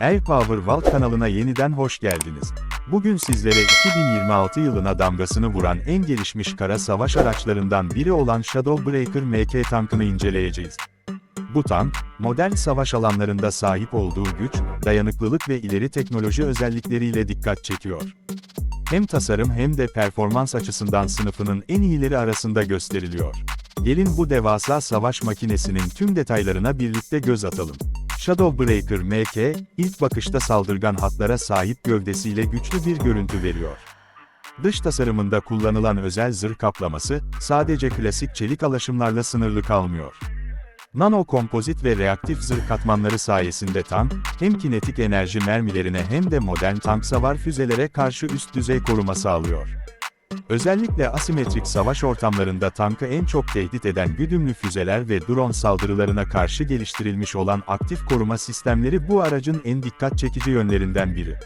Air Power Vault kanalına yeniden hoş geldiniz. Bugün sizlere 2026 yılına damgasını vuran en gelişmiş kara savaş araçlarından biri olan Shadowbreaker MK tankını inceleyeceğiz. Bu tank, modern savaş alanlarında sahip olduğu güç, dayanıklılık ve ileri teknoloji özellikleriyle dikkat çekiyor. Hem tasarım hem de performans açısından sınıfının en iyileri arasında gösteriliyor. Gelin bu devasa savaş makinesinin tüm detaylarına birlikte göz atalım. Shadowbreaker MK, ilk bakışta saldırgan hatlara sahip gövdesiyle güçlü bir görüntü veriyor. Dış tasarımında kullanılan özel zırh kaplaması, sadece klasik çelik alaşımlarla sınırlı kalmıyor. Nano kompozit ve reaktif zırh katmanları sayesinde tank, hem kinetik enerji mermilerine hem de modern tank savar füzelere karşı üst düzey koruma sağlıyor. Özellikle asimetrik savaş ortamlarında tankı en çok tehdit eden güdümlü füzeler ve drone saldırılarına karşı geliştirilmiş olan aktif koruma sistemleri bu aracın en dikkat çekici yönlerinden biri.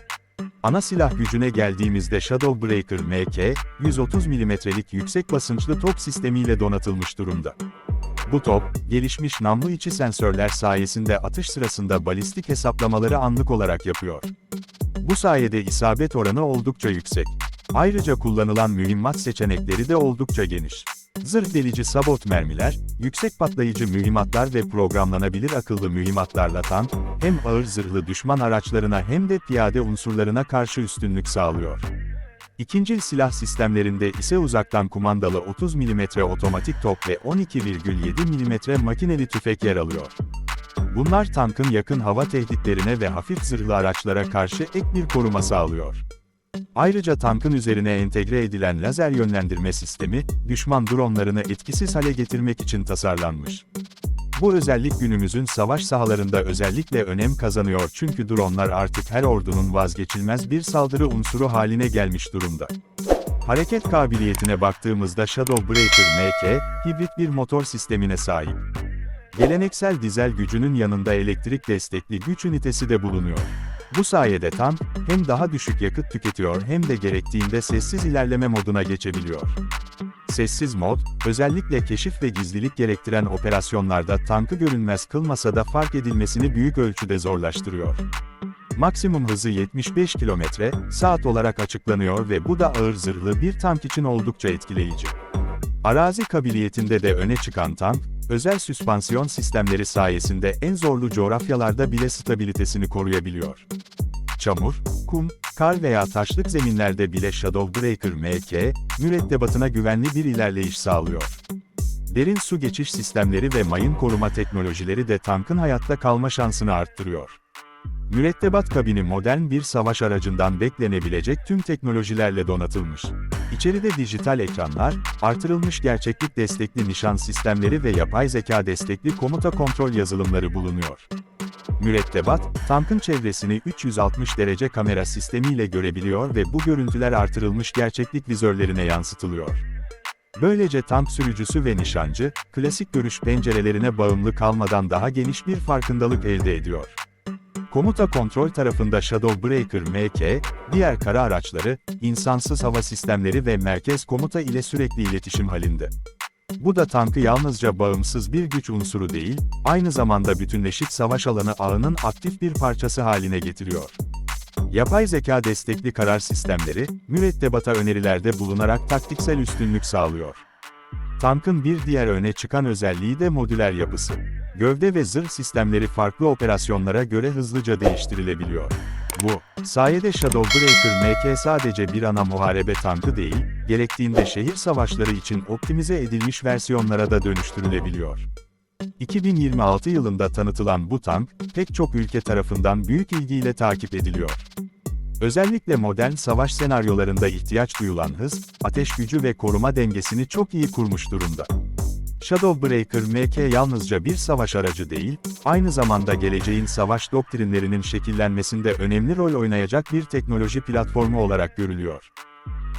Ana silah gücüne geldiğimizde Shadowbreaker MK, 130 mm'lik yüksek basınçlı top sistemiyle donatılmış durumda. Bu top, gelişmiş namlu içi sensörler sayesinde atış sırasında balistik hesaplamaları anlık olarak yapıyor. Bu sayede isabet oranı oldukça yüksek. Ayrıca kullanılan mühimmat seçenekleri de oldukça geniş. Zırh delici sabot mermiler, yüksek patlayıcı mühimmatlar ve programlanabilir akıllı mühimmatlarla tank, hem ağır zırhlı düşman araçlarına hem de piyade unsurlarına karşı üstünlük sağlıyor. İkincil silah sistemlerinde ise uzaktan kumandalı 30 mm otomatik top ve 12,7 mm makineli tüfek yer alıyor. Bunlar tankın yakın hava tehditlerine ve hafif zırhlı araçlara karşı ek bir koruma sağlıyor. Ayrıca tankın üzerine entegre edilen lazer yönlendirme sistemi, düşman dronlarını etkisiz hale getirmek için tasarlanmış. Bu özellik günümüzün savaş sahalarında özellikle önem kazanıyor çünkü dronlar artık her ordunun vazgeçilmez bir saldırı unsuru haline gelmiş durumda. Hareket kabiliyetine baktığımızda Shadowbreaker MK, hibrit bir motor sistemine sahip. Geleneksel dizel gücünün yanında elektrik destekli güç ünitesi de bulunuyor. Bu sayede tank, hem daha düşük yakıt tüketiyor hem de gerektiğinde sessiz ilerleme moduna geçebiliyor. Sessiz mod, özellikle keşif ve gizlilik gerektiren operasyonlarda tankı görünmez kılmasa da fark edilmesini büyük ölçüde zorlaştırıyor. Maksimum hızı 75 km saat olarak açıklanıyor ve bu da ağır zırhlı bir tank için oldukça etkileyici. Arazi kabiliyetinde de öne çıkan tank, özel süspansiyon sistemleri sayesinde en zorlu coğrafyalarda bile stabilitesini koruyabiliyor. Çamur, kum, kar veya taşlık zeminlerde bile Shadowbreaker MK, mürettebatına güvenli bir ilerleyiş sağlıyor. Derin su geçiş sistemleri ve mayın koruma teknolojileri de tankın hayatta kalma şansını arttırıyor. Mürettebat kabini modern bir savaş aracından beklenebilecek tüm teknolojilerle donatılmış. İçeride dijital ekranlar, artırılmış gerçeklik destekli nişan sistemleri ve yapay zeka destekli komuta kontrol yazılımları bulunuyor. Mürettebat, tankın çevresini 360 derece kamera sistemiyle görebiliyor ve bu görüntüler artırılmış gerçeklik vizörlerine yansıtılıyor. Böylece tank sürücüsü ve nişancı, klasik görüş pencerelerine bağımlı kalmadan daha geniş bir farkındalık elde ediyor. Komuta kontrol tarafında Shadowbreaker MK, diğer kara araçları, insansız hava sistemleri ve merkez komuta ile sürekli iletişim halinde. Bu da tankı yalnızca bağımsız bir güç unsuru değil, aynı zamanda bütünleşik savaş alanı ağının aktif bir parçası haline getiriyor. Yapay zeka destekli karar sistemleri, mürettebata önerilerde bulunarak taktiksel üstünlük sağlıyor. Tankın bir diğer öne çıkan özelliği de modüler yapısı. Gövde ve zırh sistemleri farklı operasyonlara göre hızlıca değiştirilebiliyor. Bu, sayede Shadowbreaker MK sadece bir ana muharebe tankı değil, gerektiğinde şehir savaşları için optimize edilmiş versiyonlara da dönüştürülebiliyor. 2026 yılında tanıtılan bu tank, pek çok ülke tarafından büyük ilgiyle takip ediliyor. Özellikle modern savaş senaryolarında ihtiyaç duyulan hız, ateş gücü ve koruma dengesini çok iyi kurmuş durumda. Shadowbreaker MK yalnızca bir savaş aracı değil, aynı zamanda geleceğin savaş doktrinlerinin şekillenmesinde önemli rol oynayacak bir teknoloji platformu olarak görülüyor.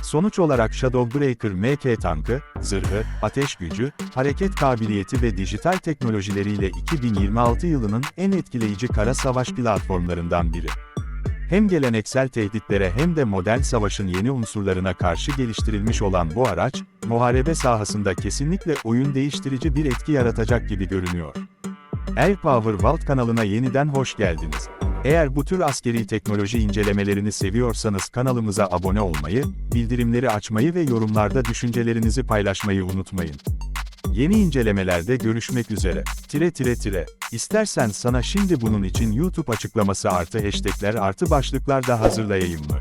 Sonuç olarak Shadowbreaker MK tankı, zırhı, ateş gücü, hareket kabiliyeti ve dijital teknolojileriyle 2026 yılının en etkileyici kara savaş platformlarından biri. Hem geleneksel tehditlere hem de modern savaşın yeni unsurlarına karşı geliştirilmiş olan bu araç, muharebe sahasında kesinlikle oyun değiştirici bir etki yaratacak gibi görünüyor. Air Power Vault kanalına yeniden hoş geldiniz. Eğer bu tür askeri teknoloji incelemelerini seviyorsanız kanalımıza abone olmayı, bildirimleri açmayı ve yorumlarda düşüncelerinizi paylaşmayı unutmayın. Yeni incelemelerde görüşmek üzere. Tire tire tire. İstersen sana şimdi bunun için YouTube açıklaması artı hashtagler artı başlıklar da hazırlayayım mı?